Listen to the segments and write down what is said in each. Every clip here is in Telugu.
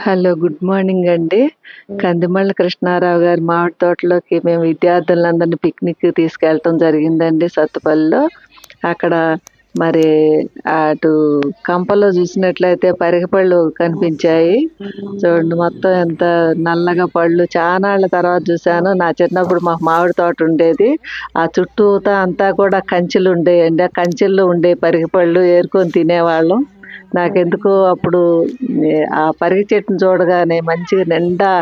హలో గుడ్ మార్నింగ్ అండి. కందిమళ్ళ కృష్ణారావు గారి మామిడి తోటలోకి మేము విద్యార్థులందరినీ పిక్నిక్ తీసుకెళ్ళటం జరిగిందండి సత్తుపల్లిలో. అక్కడ మరి అటు కంపలో చూసినట్లయితే పరిగ పళ్ళు కనిపించాయి. చూడండి మొత్తం ఎంత నల్లగా పళ్ళు. చానాళ్ళ తర్వాత చూశాను. నా చిన్నప్పుడు మాకు మామిడి తోట ఉండేది. ఆ చుట్టూతా అంతా కూడా కంచెలు ఉండేయండి. ఆ కంచెల్లో ఉండే పరిగపళ్ళు ఏరుకొని తినేవాళ్ళం. నాకెందుకో అప్పుడు ఆ పరిగి చెట్టును చూడగానే మంచిగా నిండా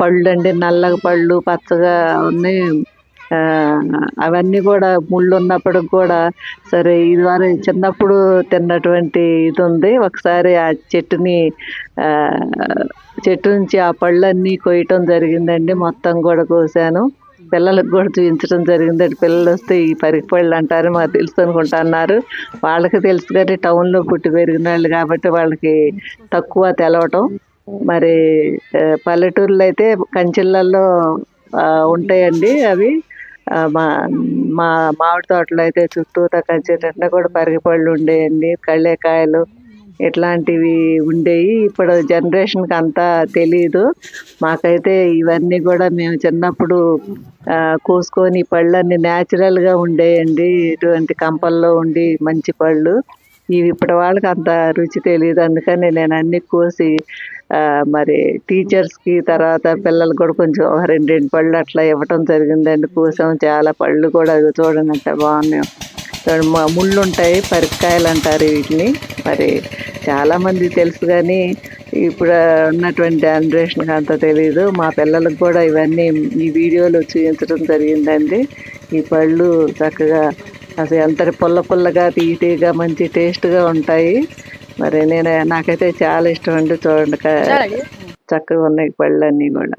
పళ్ళు అండి నల్లగా పళ్ళు పచ్చగా ఉన్నాయి అవన్నీ కూడా ముళ్ళు ఉన్నప్పటికి కూడా సరే ఇది చిన్నప్పుడు తిన్నటువంటి ఇది ఉంది. ఒకసారి ఆ చెట్టుని చెట్టు నుంచి ఆ పళ్ళన్నీ కొయ్యటం జరిగిందండి. మొత్తం కూడా కోసాను. పిల్లలకు కూడా చూపించడం జరిగిందండి. పిల్లలు వస్తే ఈ పరిగి పళ్ళు అంటారు మాకు తెలుసు అనుకుంటున్నారు వాళ్ళకి తెలుసు కానీ టౌన్లో పుట్టి పెరిగిన వాళ్ళు కాబట్టి వాళ్ళకి తక్కువ తెలవటం. మరి పల్లెటూర్లో పల్లెటూరులో అయితే కంచెలలో ఉంటాయండి అవి. మా మా మామిడి తోటలో అయితే చుట్టూతా కంచెటట్లా కూడా పరిగిపళ్ళు ఉండేయండి కళ్ళేకాయలు. ఇట్లాంటివి ఉండేవి ఇప్పుడు జనరేషన్కి అంతా తెలియదు మాకైతే ఇవన్నీ కూడా మేము చిన్నప్పుడు కోసుకొని పళ్ళన్నీ న్యాచురల్గా ఉండేయండి. ఇటువంటి కంపల్లో ఉండి మంచి పళ్ళు. ఇవి ఇప్పటి వాళ్ళకి అంత రుచి తెలియదు అందుకని నేను అన్ని కోసి మరి టీచర్స్కి తర్వాత పిల్లలు కూడా కొంచెం రెండు రెండు పళ్ళు అట్లా ఇవ్వటం జరిగిందండి. కోసాం. చాలా పళ్ళు కూడా చూడండి అంత బాగున్నాయి. మా ముళ్ళు ఉంటాయి పరికాయలు అంటారు వీటిని. మరి చాలామంది తెలుసు కానీ ఇప్పుడు ఉన్నటువంటి జనరేషన్కి అంత తెలియదు మా పిల్లలకు కూడా ఇవన్నీ ఈ వీడియోలో చూపించడం జరిగిందండి. ఈ పళ్ళు చక్కగా అసలు ఎంత పుల్ల పుల్లగా తీయగా మంచి టేస్ట్గా ఉంటాయి. మరి నేను నాకైతే చాలా ఇష్టం అండి చూడండి చక్కగా ఉన్నాయి పళ్ళు అన్నీ కూడా.